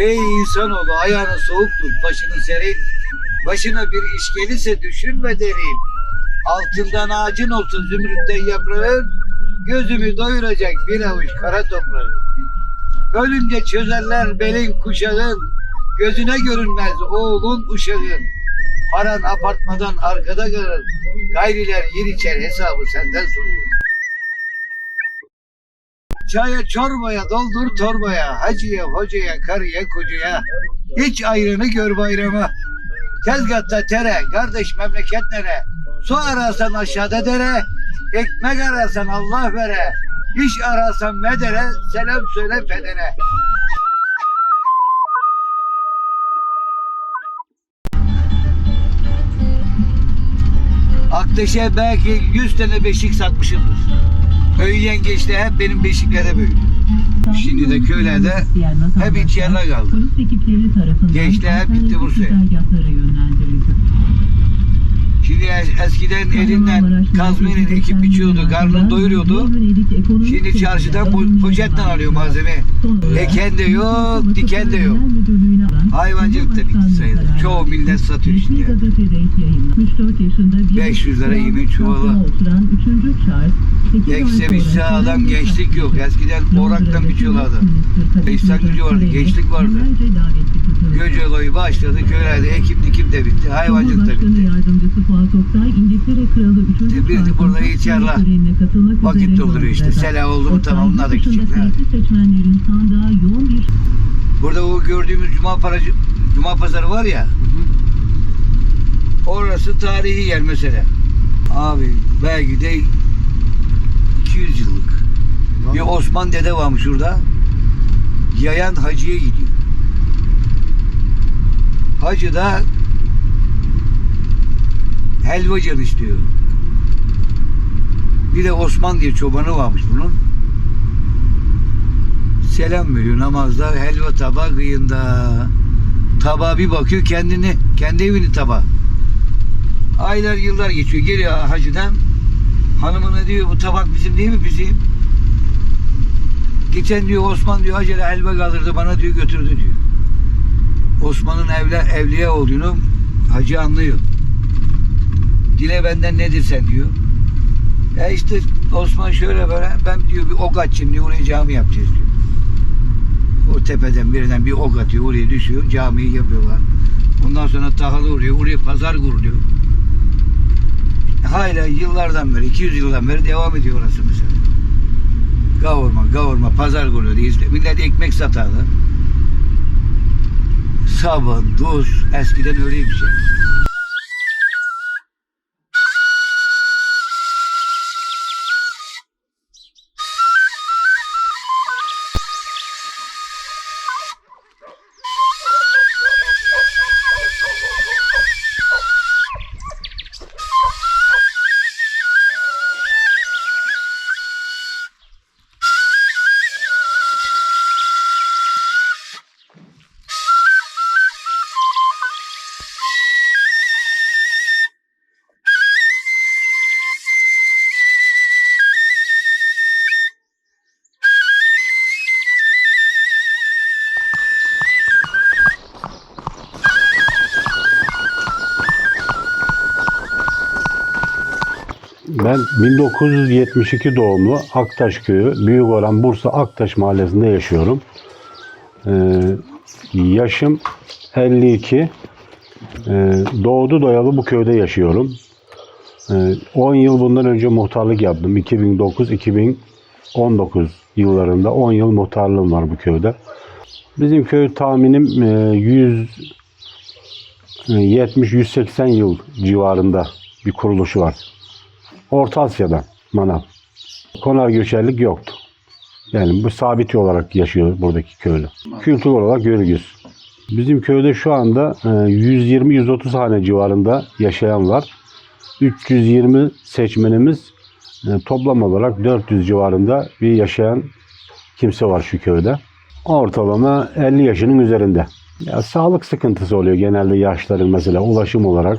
Ey insanoğlu ayağını soğuk tut, başını serin. Başına bir iş gelirse düşünme derin. Altından ağacın olsun zümrütten yaprağın. Gözümü doyuracak bir avuç kara toprağı. Ölünce çözerler belin kuşağın. Gözüne görünmez oğlun uşağın. Paran apartmadan arkada kalır. Gayriler yer içer hesabı senden sorulur. Çaya çorbaya doldur torbaya. Hacıya hocaya karıya kocaya. İç ayrını gör bayrama. Tezgahta tere, kardeş memleket nere? Su ararsan aşağıda dere, ekmek ararsan Allah vere. İş ararsan medere, selam söyle pedere. Aktaş'a belki 100 tane beşik satmışımdır. Köy yengeçte hep benim beşiklere büyüdü. Şimdi de köylerde hep ihtiyarlar kaldı. Gençler hep gitti Bursa'ya. Güzergahlara yönlendirildi. Şimdi es- eskiden elinden Merkezi ekip biçiyordu, karnını doyuruyordu. Şimdi çarşıdan alanının poşetten alıyor malzeme. Eken de yok, diken de yok. Hayvancılık da bitti sayılır. Çoğu millet satıyor resmi işte. gazetede yayınlandı. 64 yaşında bir 500 lira yemin çuvalı. safhasına Oturan 3. Charles, sekiz ay Ekse bir sonra adam gençlik yok. Eskiden oraktan Londra'daki biçiyorlardı. Katedrali gücü vardı, gençlik vardı. Olayı başladı. Köylerde ekim dikim de bitti. Hayvancılık da bitti. Yardımcısı Fuat Oktay, İngiltere Kralı 3. İşte biz de burada ihtiyarlar törenine katılmak Vakit dolduruyor işte. Londra'da. Sela oldu mu tamam onlar da gidecekler. seçmenlerin sandığa yoğun bir Burada o gördüğümüz cuma paracı, cuma pazarı var ya. Orası tarihi yer mesela. Abi belki de 200 yıllık. Bir Osman dede varmış şurada. Yayan hacıya gidiyor. Hacı da helvacı istiyor. Bir de Osman diye çobanı varmış bunun. Selam veriyor namazda helva tabağı kıyında. Tabağa bir bakıyor kendini, kendi evini tabağı. Aylar yıllar geçiyor. Geliyor hacıdan. Hanımına diyor bu tabak bizim değil mi? Bizim. Geçen diyor Osman diyor hacıda helva kaldırdı bana diyor götürdü diyor. Osman'ın evle, evliya olduğunu hacı anlıyor. Dile benden nedir sen diyor. Ya işte Osman şöyle böyle ben diyor bir ok açayım diyor oraya cami yapacağız diyor. O tepeden birden bir ok atıyor oraya düşüyor camiyi yapıyorlar. Ondan sonra tahalı oraya oraya pazar kuruluyor. Hala yıllardan beri 200 yıldan beri devam ediyor orası mesela. Kavurma kavurma pazar kuruluyor izle. Millet ekmek satardı. Sabun, tuz eskiden öyleymiş yani. 1972 doğumlu Aktaş Köyü, Büyükoran, Bursa Aktaş Mahallesi'nde yaşıyorum. Ee, yaşım 52. Ee, doğdu doyalı bu köyde yaşıyorum. Ee, 10 yıl bundan önce muhtarlık yaptım. 2009-2019 yıllarında 10 yıl muhtarlığım var bu köyde. Bizim köy tahminim e, 170-180 yıl civarında bir kuruluşu var. Orta Asya'dan manav. Konar göçerlik yoktu. Yani bu sabit olarak yaşıyor buradaki köylü. Kültür olarak görgüz. Bizim köyde şu anda e, 120-130 hane civarında yaşayan var. 320 seçmenimiz e, toplam olarak 400 civarında bir yaşayan kimse var şu köyde. Ortalama 50 yaşının üzerinde. Ya, sağlık sıkıntısı oluyor genelde yaşların mesela ulaşım olarak.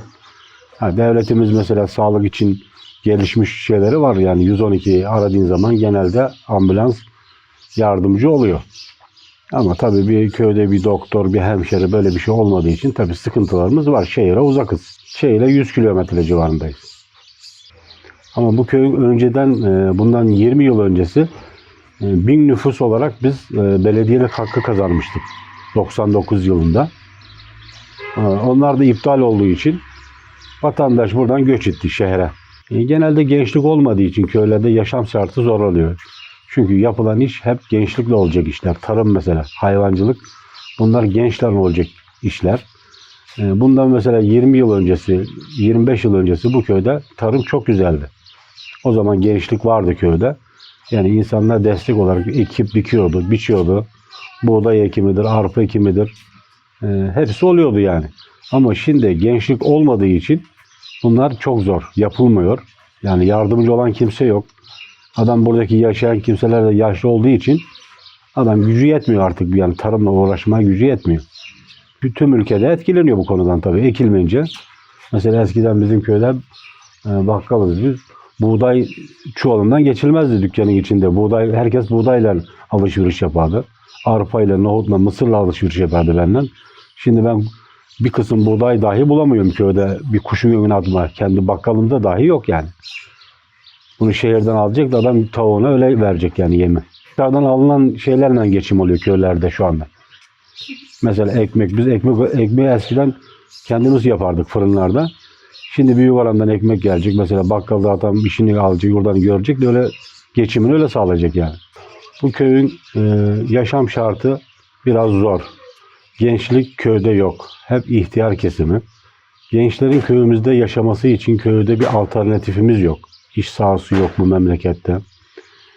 Ha, devletimiz mesela sağlık için gelişmiş şeyleri var. Yani 112'yi aradığın zaman genelde ambulans yardımcı oluyor. Ama tabii bir köyde bir doktor, bir hemşire böyle bir şey olmadığı için tabii sıkıntılarımız var. Şehire uzakız. Şehire 100 kilometre civarındayız. Ama bu köyün önceden, e, bundan 20 yıl öncesi e, bin nüfus olarak biz e, belediyelik hakkı kazanmıştık. 99 yılında. Onlar da iptal olduğu için vatandaş buradan göç etti şehre. E, Genelde gençlik olmadığı için köylerde yaşam şartı zor oluyor. Çünkü yapılan iş hep gençlikle olacak işler. Tarım mesela, hayvancılık bunlar gençlerle olacak işler. E, Bundan mesela 20 yıl öncesi, 25 yıl öncesi bu köyde tarım çok güzeldi. O zaman gençlik vardı köyde. Yani insanlar destek olarak ekip dikiyordu, biçiyordu. Buğday ekimidir, arpa ekimidir. E, hepsi oluyordu yani. Ama şimdi gençlik olmadığı için bunlar çok zor. Yapılmıyor. Yani yardımcı olan kimse yok. Adam buradaki yaşayan kimseler de yaşlı olduğu için adam gücü yetmiyor artık. Yani tarımla uğraşmaya gücü yetmiyor. Bütün ülkede etkileniyor bu konudan tabii. Ekilmeyince. Mesela eskiden bizim köyde e, bakkalız biz. Buğday çuvalından geçilmezdi dükkanın içinde. Buğday, herkes buğdayla alışveriş yapardı. Arpayla, nohutla, mısırla alışveriş yapardı benden. Şimdi ben bir kısım buğday dahi bulamıyorum köyde. Bir kuşun önüne atma. Kendi bakkalımda dahi yok yani. Bunu şehirden alacak da adam tavuğuna öyle verecek yani yemi. Dışarıdan alınan şeylerle geçim oluyor köylerde şu anda. Mesela ekmek. Biz ekmek ekmeği eskiden kendimiz yapardık fırınlarda. Şimdi büyük orandan ekmek gelecek. Mesela bakkalda adam işini alacak, oradan görecek de öyle geçimini öyle sağlayacak yani. Bu köyün e, yaşam şartı biraz zor. Gençlik köyde yok. Hep ihtiyar kesimi. Gençlerin köyümüzde yaşaması için köyde bir alternatifimiz yok. İş sahası yok bu memlekette.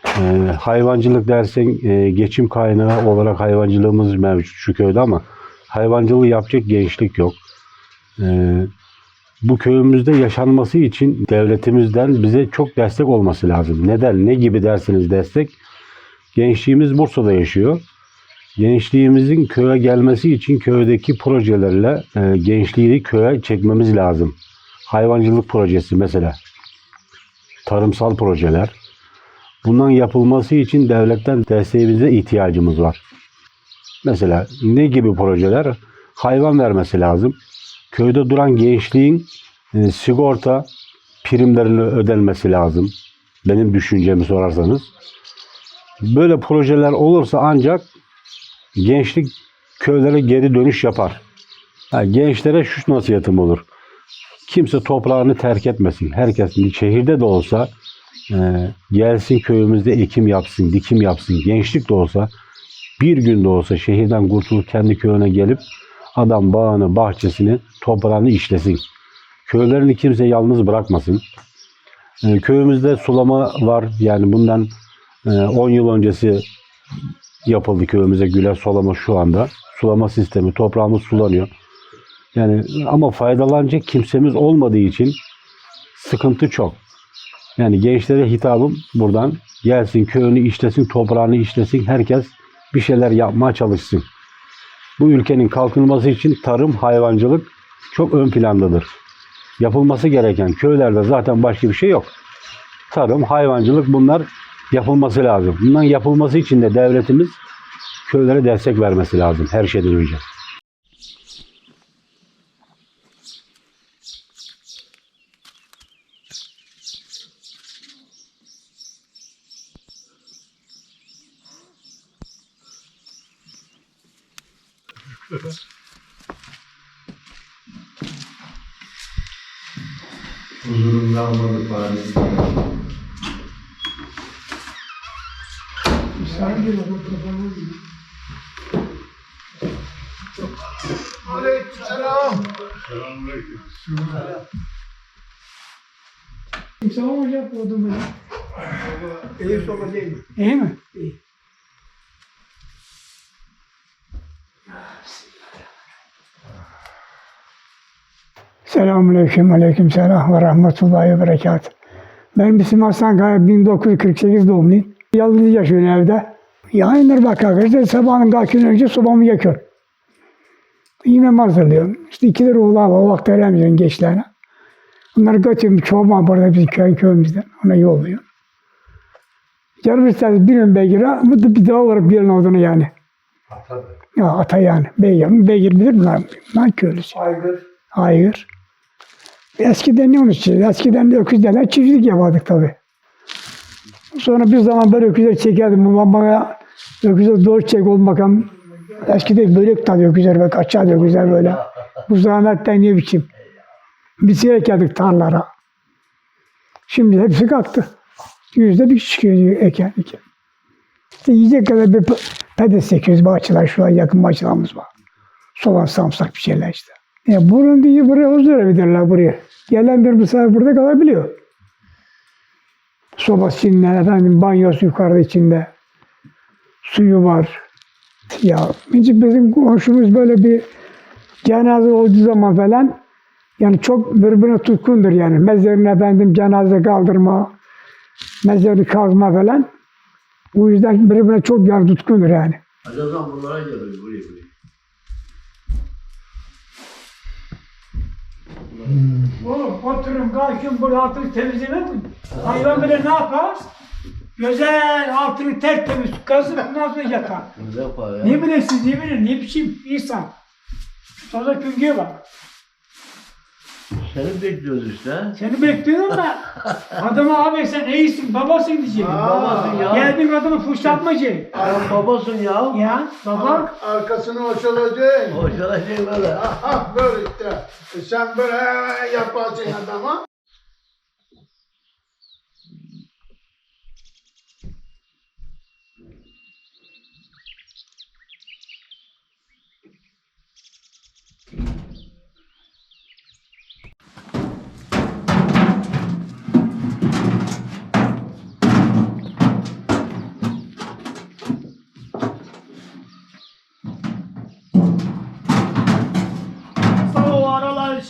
Ee, hayvancılık dersen e, geçim kaynağı olarak hayvancılığımız mevcut şu köyde ama hayvancılığı yapacak gençlik yok. Ee, bu köyümüzde yaşanması için devletimizden bize çok destek olması lazım. Neden? Ne gibi derseniz destek? Gençliğimiz Bursa'da yaşıyor. Gençliğimizin köye gelmesi için köydeki projelerle e, gençliği köye çekmemiz lazım. Hayvancılık projesi mesela. Tarımsal projeler. Bundan yapılması için devletten desteğimize ihtiyacımız var. Mesela ne gibi projeler? Hayvan vermesi lazım. Köyde duran gençliğin e, sigorta primlerini ödenmesi lazım. Benim düşüncemi sorarsanız. Böyle projeler olursa ancak gençlik köylere geri dönüş yapar. Ha, gençlere şu nasihatim olur. Kimse toprağını terk etmesin. Herkes şehirde de olsa e, gelsin köyümüzde ekim yapsın, dikim yapsın. Gençlik de olsa bir gün de olsa şehirden kurtulup kendi köyüne gelip adam bağını, bahçesini, toprağını işlesin. Köylerini kimse yalnız bırakmasın. E, köyümüzde sulama var. Yani bundan e, 10 yıl öncesi yapıldı köyümüze güle sulama şu anda. Sulama sistemi, toprağımız sulanıyor. Yani ama faydalanacak kimsemiz olmadığı için sıkıntı çok. Yani gençlere hitabım buradan gelsin köyünü işlesin, toprağını işlesin. Herkes bir şeyler yapmaya çalışsın. Bu ülkenin kalkınması için tarım, hayvancılık çok ön plandadır. Yapılması gereken köylerde zaten başka bir şey yok. Tarım, hayvancılık bunlar yapılması lazım. Bundan yapılması için de devletimiz köylere destek vermesi lazım her şeyden önce. İyi mi? İyi. Selamun Aleyküm, Aleyküm Selam ve Rahmetullahi ve Berekat. Ben bizim Hasan Kaya 1948 doğumluyum. Yalnız yaşıyorum evde. Yayınlar bak arkadaşlar sabahın kalkın önce sobamı yakıyorum. Yemeğimi hazırlıyorum. İşte iki lira oğlan var, o vakit veremiyorum gençlerine. Onları götürüyorum çoban burada bizim köy köyümüzden. Ona yolluyorum. Yarım istersen bir ön beygire, bir daha olarak bir olduğunu yani. Atadı. Ya ata yani. Beygir, beygir bilir mi lan? Ben köylüsü. Aygır. Hayır. Eskiden ne unutacağız? Eskiden de öküzlerle çiftlik yapardık tabii. Sonra bir zaman böyle öküzler çekerdim. Babam bana öküzler doğru çek ol bakalım. Eskiden börek tadı öküzler ve kaçardı öküzler böyle. Bu zahmetten ne biçim. Biz ekerdik tarlara. Şimdi hepsi kalktı. Yüzde bir çıkıyor eken. İşte yiyecek kadar bir pedes sekiyoruz bahçeler. Şuraya yakın bahçelerimiz var. Soğan, samsak bir şeyler işte. Ya burun diye buraya huzur evidirler buraya. Gelen bir misafir burada kalabiliyor. Sobası içinde, efendim banyosu yukarıda içinde. Suyu var. Ya bizim komşumuz böyle bir cenaze olduğu zaman falan yani çok birbirine tutkundur yani. Mezarını efendim cenaze kaldırma, mezarı kazma falan. Bu yüzden birbirine çok yani tutkundur yani. Acaba bunlara geliyor buraya buraya. Oğlum oturun kalkın burada altını temizlemek mi? Hayvan bile ne yapar? Güzel altını tertemiz kazıp ondan sonra yatar. Ne yapar ya? Ne bilesiniz ne bilin ne biçim insan. Sonra küngüye bak. Seni bekliyoruz işte. Seni bekliyorum da adama abi sen iyisin babasın diyeceğim. Babasın ya. Geldin adamı fuşlatmacı. Sen babasın ya. Ya baba Arkasını hoşalacaksın. Hoşlara şey böyle. Aha böyle işte. E sen böyle yaparsın adama.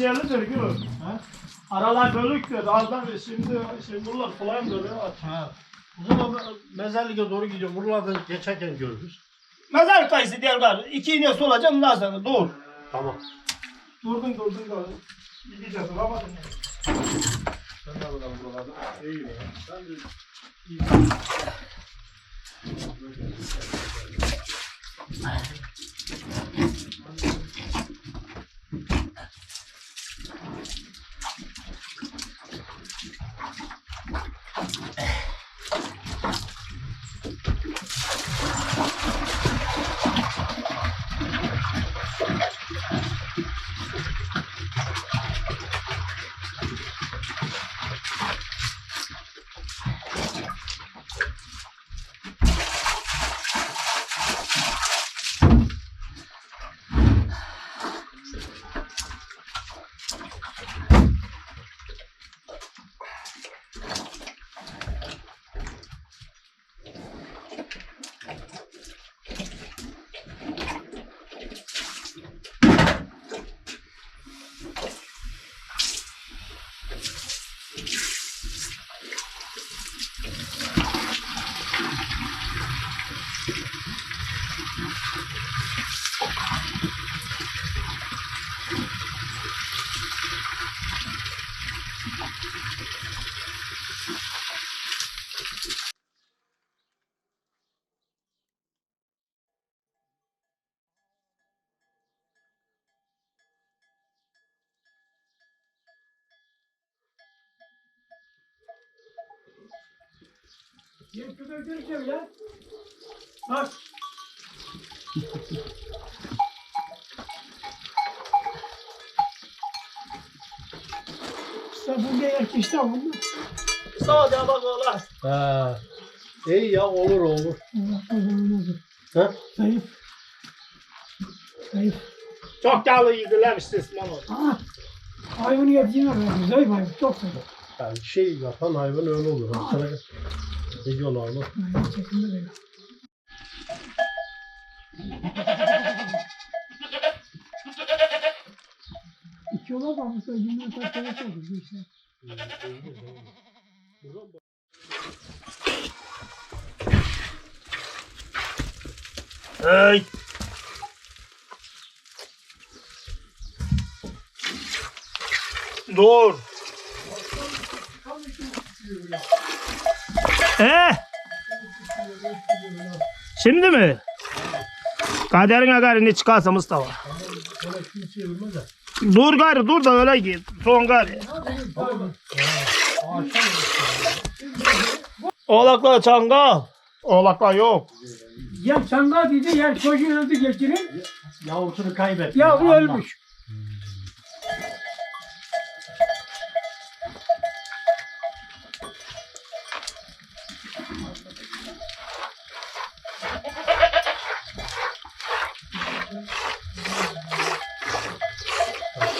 Şeylidir gülüm. Aralar bölüktür. Azdan şimdi şimdi buralar falan böyle. Ha. O zaman mezarlığa doğru gidiyorum. Buralardan geçerken görürüz. Mezar kayısı diğer var. İki iğne solacaksın ondan sonra dur. Tamam. Durdun durdun durdun. Gideceğiz duramadın. Sen de buradan buralardan. İyi ya. Sen de Gel köpek göreceğim ya. Bak. Yer işte bunu. Sadece bak ola. Ha. İyi ya olur olur. Allah kazanı olur. Ha? Zayıf. Zayıf. Çok yağlı yediler istismar oldu. Aa. Hayvanı yediğine ben zayıf hayvan. Çok zayıf. Yani şey yapan hayvan öyle olur. Ha, çekimde böyle. İki yola bakmışlar. Günler taşlara çalışıyor işte. Hey. Dur. He? Şimdi mi? Kaderine gari ne çıkarsa Mustafa. Dur gari dur da öyle git. Son gari. Oğlaklar çangal. Oğlaklar yok. Ya çanga dedi ya çocuğu öldü geçirin. Yavrusunu kaybetti. Ya bu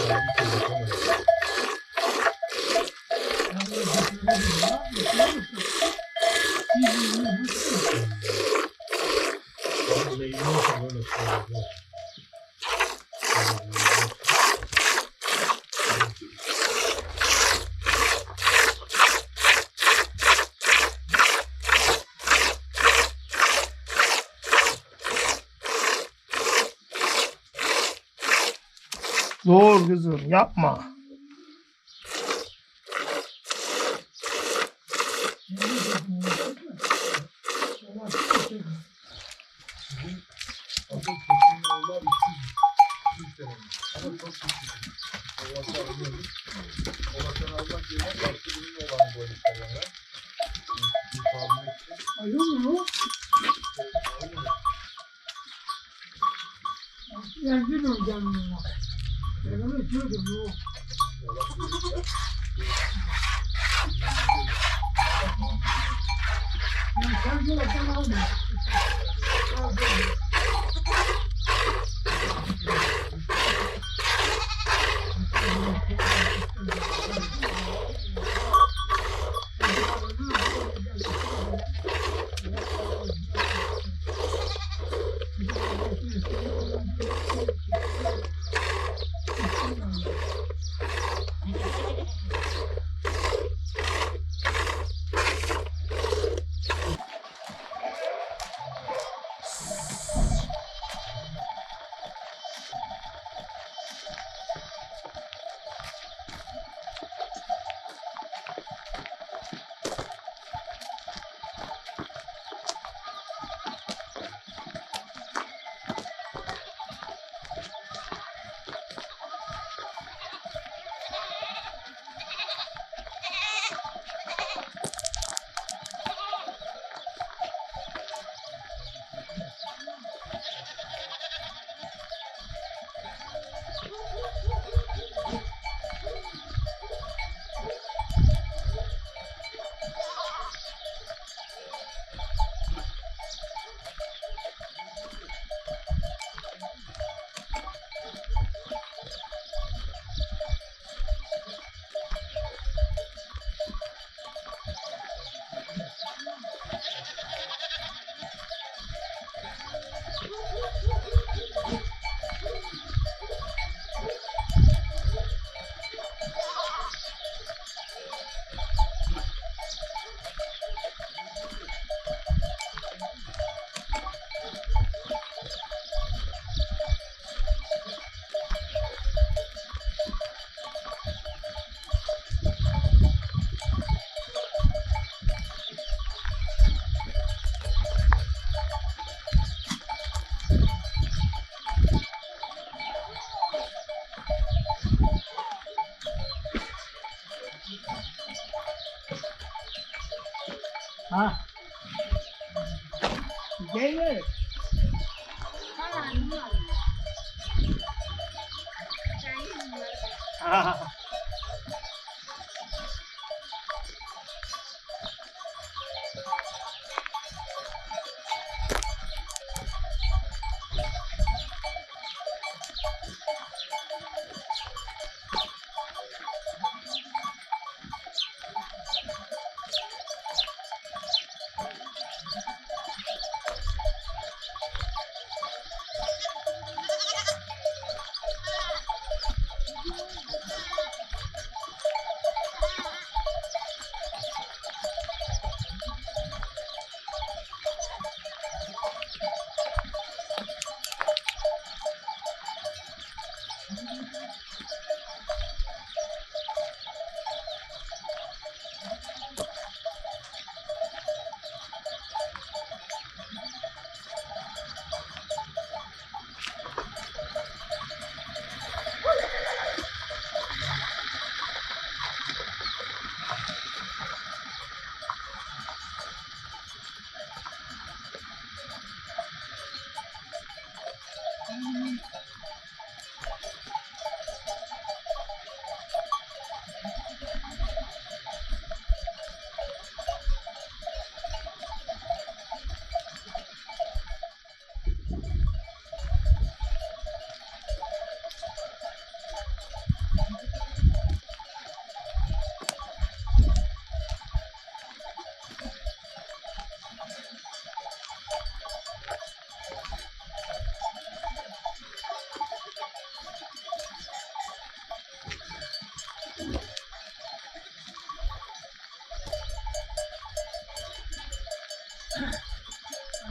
Ouais, Allah. ölmüş. Dur kızım yapma.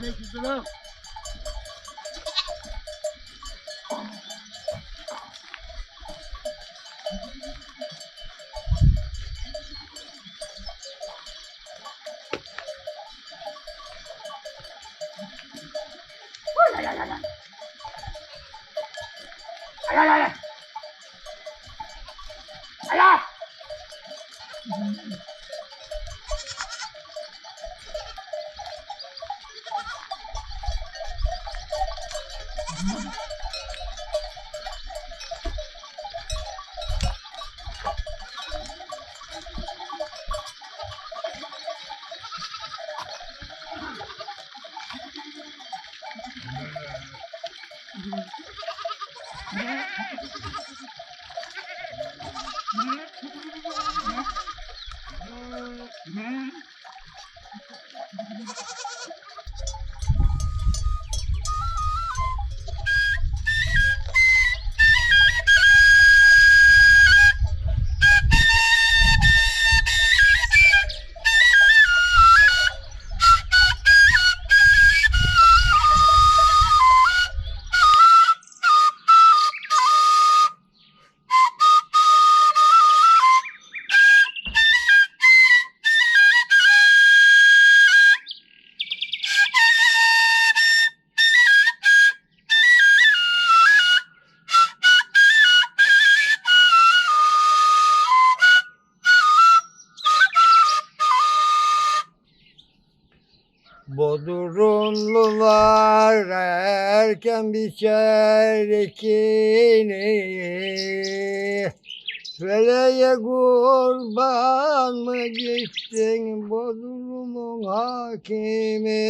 Thank you so much. Erken biçer ekini Feleğe kurban mı gittin Bodrum'un hakimi